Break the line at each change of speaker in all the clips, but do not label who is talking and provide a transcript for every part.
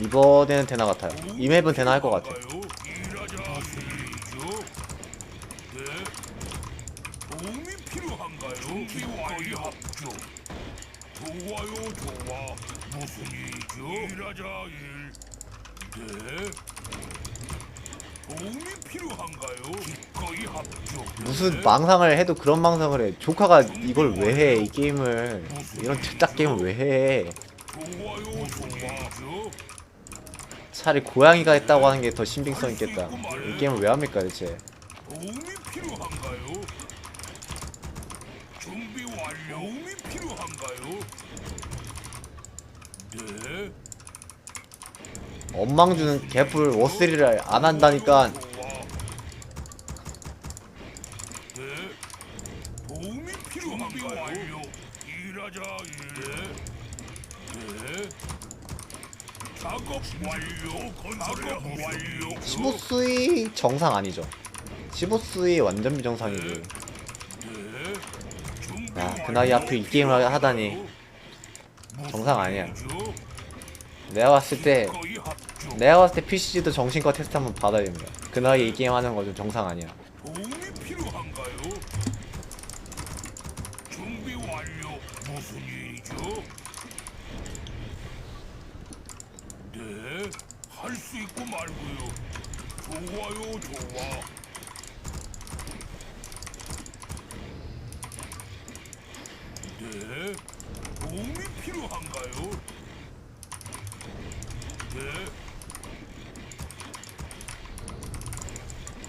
이번에는 되나 같아요. 이 맵은 되나 할 것 같아.
무슨
망상을 해도 그런 망상을 해. 조카가 이걸 왜 해? 이 게임을 이런 틀딱 게임을 왜 해? 차라리 고양이가 했다고 하는 게 더 신빙성 있겠다. 이 게임을 왜 합니까 대체?
필요한가요? 네.
엉망주는 개뿔 워스리를 안 한다니까
좋아. 네. 도움이 필요한가요? 준비 완료. 일하자 일. 네. 작업 완료. 작업 완료.
15수위 정상 아니죠? 15수위 완전 비정상이지.
네.
야, 그 나이 앞에 이 게임을 하다니. 정상 아니야. 내가 봤을 때. 내가 봤을 때 PC도 정신과 테스트 한번 받아야 됩니다. 그 나이에 이 게임 하는 거 좀 정상 아니야.
말고요. 좋아요, 좋아. 네, 도움이 필요한가요? 네.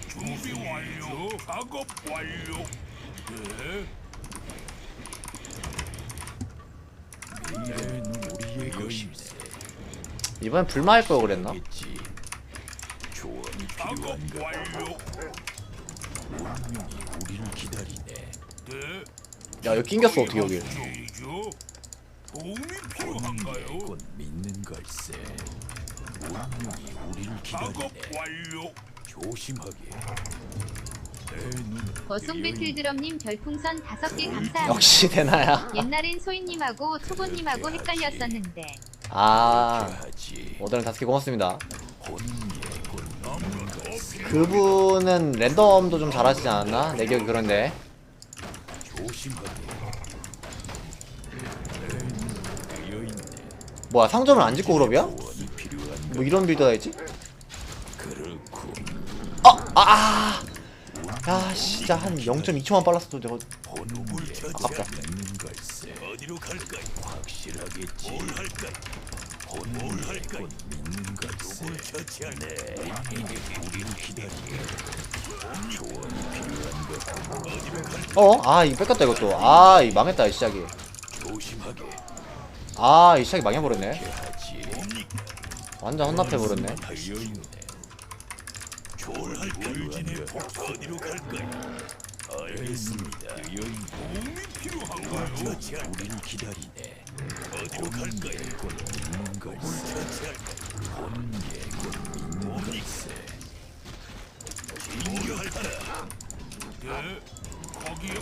준비 완료. 작업 완료. 네.
이번엔 불마할 걸 그랬나?
작업? 완료.
운명이 우리를 기다리네.
네.
야, 여기 낑겼어 어떻게 여기?
일이죠? 도움이 필요한가요?
곧 믿는 걸세. 운명이 우리를
작업
기다리네.
완료.
조심하게. 내 뜨여있네.
배틀드럼님 별풍선 5개 감사합니다.
역시 되나야?
옛날엔 소희님하고 초보님하고 헷갈렸었는데
아,
하지.
오늘은 다섯 개 고맙습니다.
걸세.
그분은 랜덤도 좀 잘하시지 않았나? 내 기억이 그런데. 뭐야 상점을 안 짓고 그럽이야? 뭐 이런 빌드가 있지?
그렇군.
아! 아! 야 진짜 한 0.2초만 빨랐어도 내가 아깝다.
어디로. 뭘 할까?
믿는 걸세.
처치할래.
우리를 기다리게. 조언이 필요한가?
어? 아 이거 뺏겼다 이것도 아이 망했다 이 시작이
조심하게
아이 시작이 망해버렸네. 완전 혼납해버렸네
되어있네.
뭘 할까요? 진의 복 어디로 갈까요?
알겠습니다. 되어있네.
도움이 필요한가요?
우리를 기다리네.
어디로 갈까요? 거기에.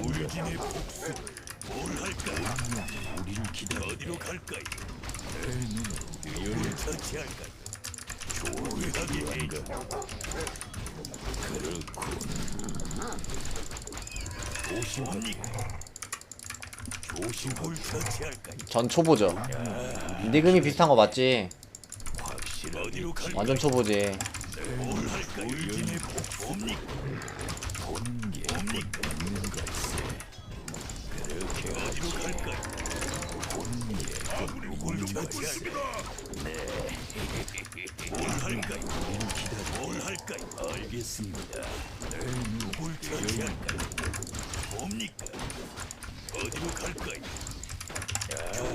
울진의 복수. 뭘 할까요?
우리를.
어디로 처치할까요?
그렇군.
처치할까요?
전 초보죠 니금이 비슷한 거 맞지? 완전 초보지?
알겠습니다.
뭡니까?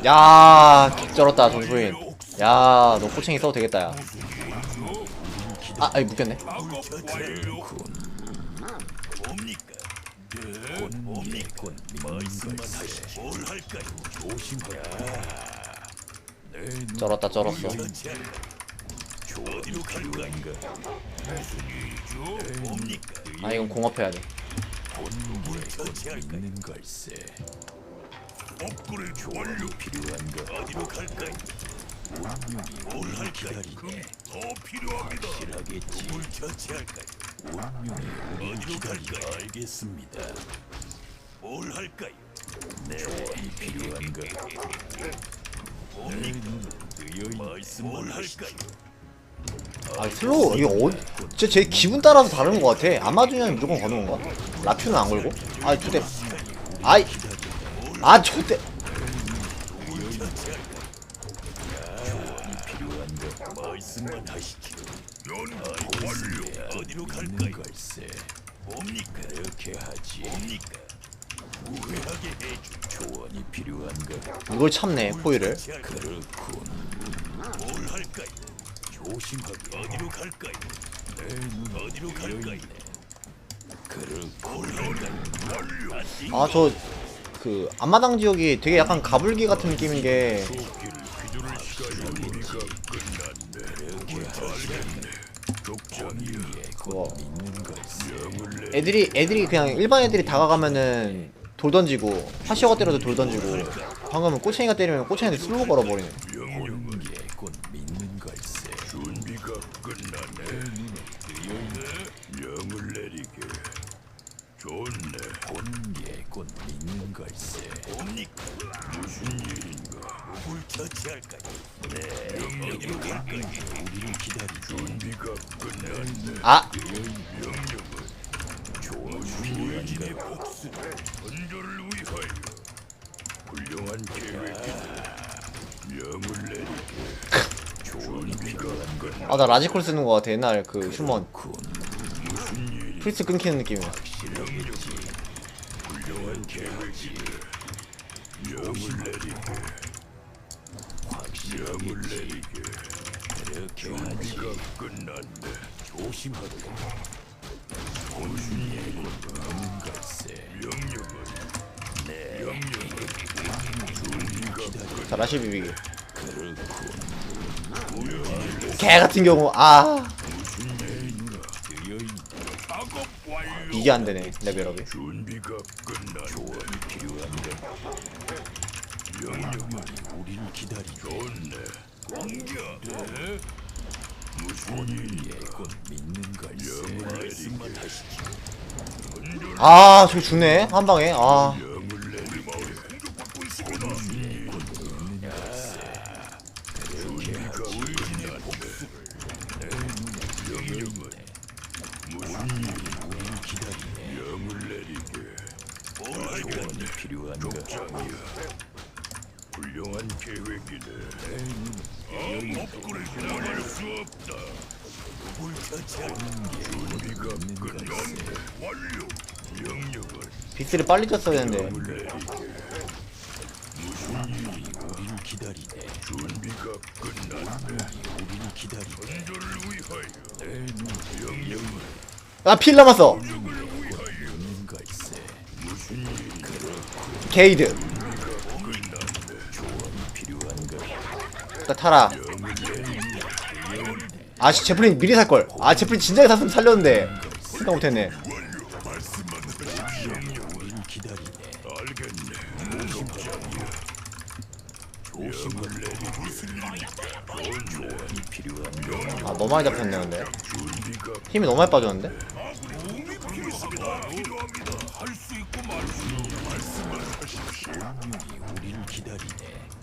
야 쩔었다 정수인. 야 너 꼬챙이 써도 되겠다 야. 아, 아이 묶였네. 쩔었다 쩔었어? 아 이건 공업해야 돼
처치할까요?
믿는 걸세.
업그레이드 완료.
필요한가?
어디로 갈까요?
운명이 기다리네.
더 필요합니다.
확실하겠지.
뭘 처치할까요?
운명이 우리를 기다리네. 알겠습니다.
뭘 할까요?
조언이 필요한가? 내 눈은 뜨여있네.
뭘 할까요?
아 슬로우 이거 어 진짜 제 기분 따라서 다른 것 같아 아마존이랑 무조건 거는 건가? 라퓨는 안 걸고? 아 초대 아이 아 초대? 이걸 참네 포위를
그렇군.
뭘 할까요?
조심하게.
어디로 갈까요?
내 눈은
어디로 갈까요?
뜨여있네. 그렇군.
뭘 할까요? 완료.
아저 그 앞마당 지역이 되게 약간 가불기 같은 느낌인 게. 애들이 애들이 그냥 일반 애들이 다가가면은 돌 던지고 파시어가 때려도 돌 던지고 방금은 꼬챙이가 때리면 꼬챙이한테 슬로우 걸어버리네
명령은
보는 게곧 믿는 걸세.
준비가 끝났네. 명을 내리게. 좋네.
보는 게곧 믿는 걸세.
뭡니까? 무슨 일인가? 누굴 처치할까요? 네. 명령으로 갈까요?
우리를 기다리죠.
준비가 끝났네.
아
명령은 조주인의 복수를 선조를 위하여 훌륭한 계획이다. 명을 내리게. 준비가 끝났네.
아 나 라지콜 쓰는 거 같아 옛날 그 휴먼 프리스 끊기는 느낌이야 자 라시 비비기. 개 같은 경우 아. 이게 안 되네 레벨업이
준비가 끝난
조언이 필요한가?
명령은
우리를 기다리죠.
좋네. 공격. 네? 무슨
보는
일이
게곧 믿는 걸세. 말씀만 하시죠.
아 저기 죽네 한 방에 아
명을 내리게. 공격받고 있습니다. 무슨 일이 준비가 끝났네. 명령은 무슨 일이
우리를 기다리네.
명을 내리게. 뭘 할까?
조언이 필요한가?
장이야. 훌륭한 준비가
빅스를 빨리 졌어야 되는데
기다리네.
준비가
아필 남았어
믿는 걸세.
무슨 일이
게이드
끝났네.
조언이 필요한가?
나 타라 아씨 제플린 미리 살걸 아 제플린 진작에 샀으면 살렸는데 생각 못했네? 아 너무 많이 잡혔네 근데 힘이 너무 많이 빠졌는데
도움이 필요합니다. 필요합니다. 할수 있고 말수 있고 말씀을 하십시오.
우리를 기다리네.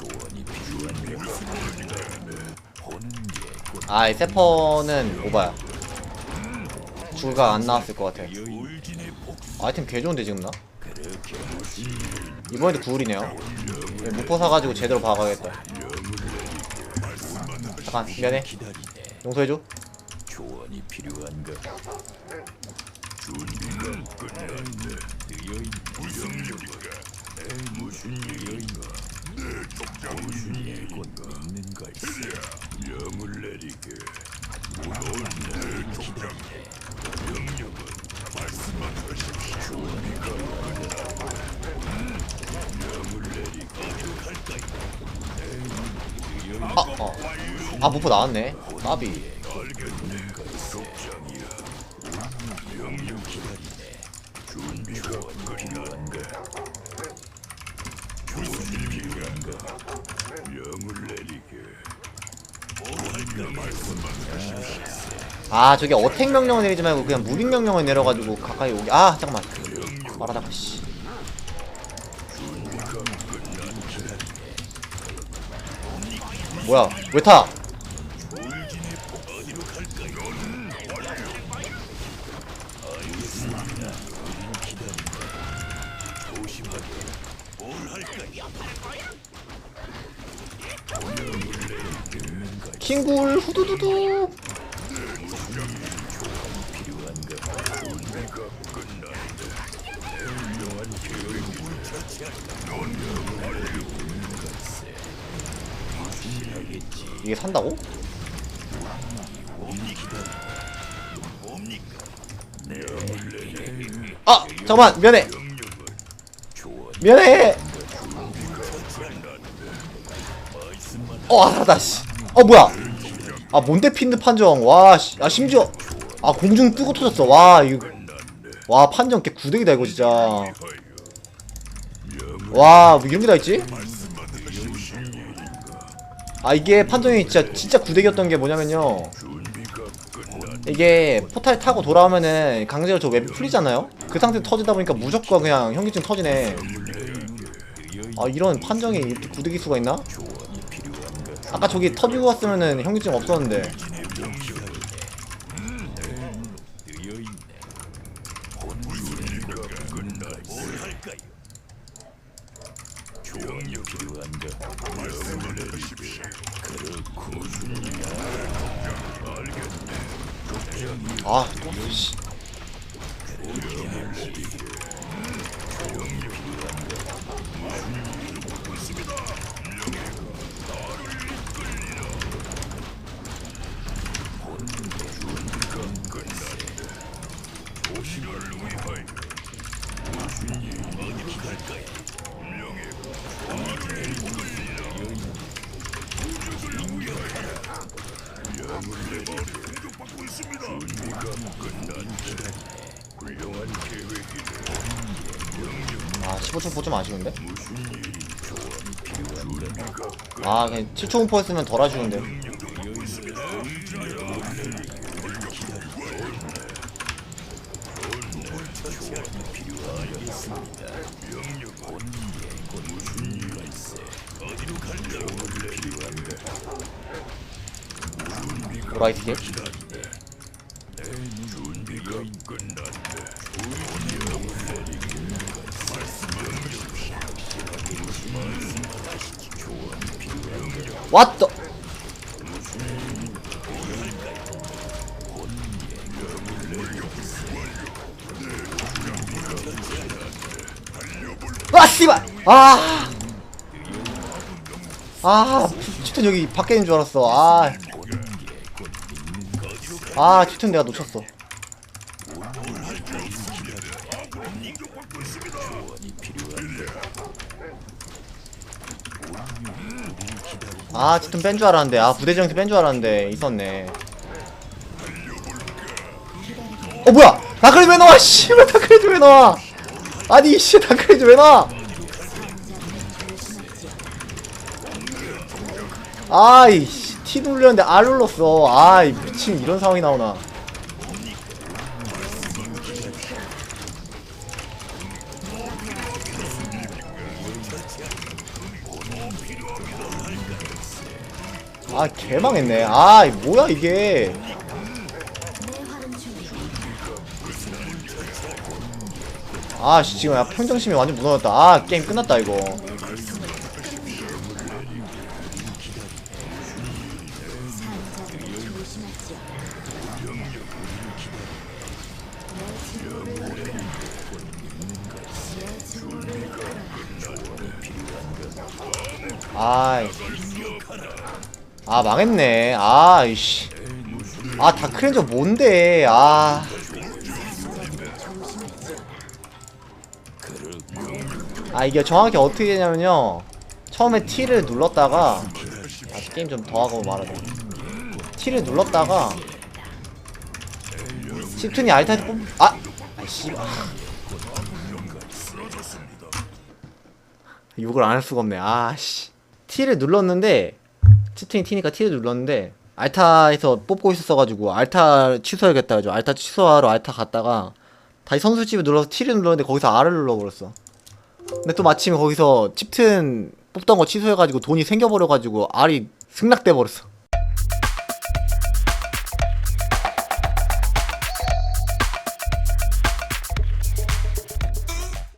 조언이 게곧
아이 세퍼는 오바야 줄가 안 나왔을 것 같아 아이템 개 좋은데 지금 나? 이번에도 구울이네요 네, 목포 사가지고 제대로 박아야겠다 잠깐 미안해. 용서해줘
조언이 필요한가?
준비가 끝났네. 무슨 일인가? 무슨 일인가? 내 무슨
곧? 믿는 걸세.
명을 내리게. 넌내 독장이네. 명령은 말씀만 하십시오. 준비가 끝났네. 명을 내리게. 갈까요?
아, 어. 아 목포 나왔네 까비 아 저게 어택 명령을 내리지 말고 그냥 무빙 명령을 내려가지고 가까이 오게. 아 잠깐만. 말하다가 씨. 뭐야? 왜 타? 킹굴 후두두두 이게 산다고? 아 잠깐만 면해. 면해. 어 아사다 씨 어 뭐야? 아 뭔데 핀드 판정 와 씨. 아 심지어 아 공중 뜨고 터졌어. 와 이거 와 판정 개 구대기다 이거 진짜. 와뭐 이런 게 다 있지? 아 이게 판정이 진짜 진짜 구대기였던 게 뭐냐면요. 이게 포탈 타고 돌아오면은 강제로 저 웹이 풀리잖아요? 그 상태 터지다 보니까 무조건 그냥 현기증 터지네. 아 이런 판정이 구대기 수가 있나? 아까 저기 터지고 갔으면은 현기증 없었는데
조언이 필요한가? 말씀을 내리십시오. 그렇고
아 9.9 좀 아쉬운데? 아 그냥 7초 음포 했으면 덜 아쉬운데 오라이트 킬 왔다 아 씨발 아 아, 튜튼 여기 밖에 있는 줄 알았어. 아. 아, 튜튼 내가 놓쳤어. 아, 튜튼 뺀줄 알았는데. 아, 부대장한테 뺀 줄 알았는데. 있었네. 어, 뭐야! 다크레드 왜 나와! 씨발, 다크레드 왜 나와! 아니, 씨, 다크레드 왜 나와! 아이씨 T 눌렸는데 R 눌렀어 아이 미친 이런 상황이 나오나 아 개망했네. 아 뭐야 이게? 아씨 지금 야 평정심이 완전 무너졌다. 아 게임 끝났다 이거 아이. 아, 망했네. 아이씨. 아, 다크렌저 뭔데. 아. 아, 이게 정확히 어떻게 되냐면요. 처음에 T를 눌렀다가 다시 게임 좀 더 하고 말하자. T를 눌렀다가 시프트니 알타이트 뽑 아! 아이씨. 욕을 안 할 수가 없네. 아씨. T를 눌렀는데 시프트니 T니까 T를 눌렀는데 알타에서 뽑고 있었어가지고 알타 취소해야겠다 해가지고 알타 취소하러 알타 갔다가 다시 선수집에 눌러서 T를 눌렀는데 거기서 R을 눌러버렸어. 근데 또 마침 거기서 칩튼 뽑던 거 취소해가지고 돈이 생겨버려가지고 R이 승낙돼버렸어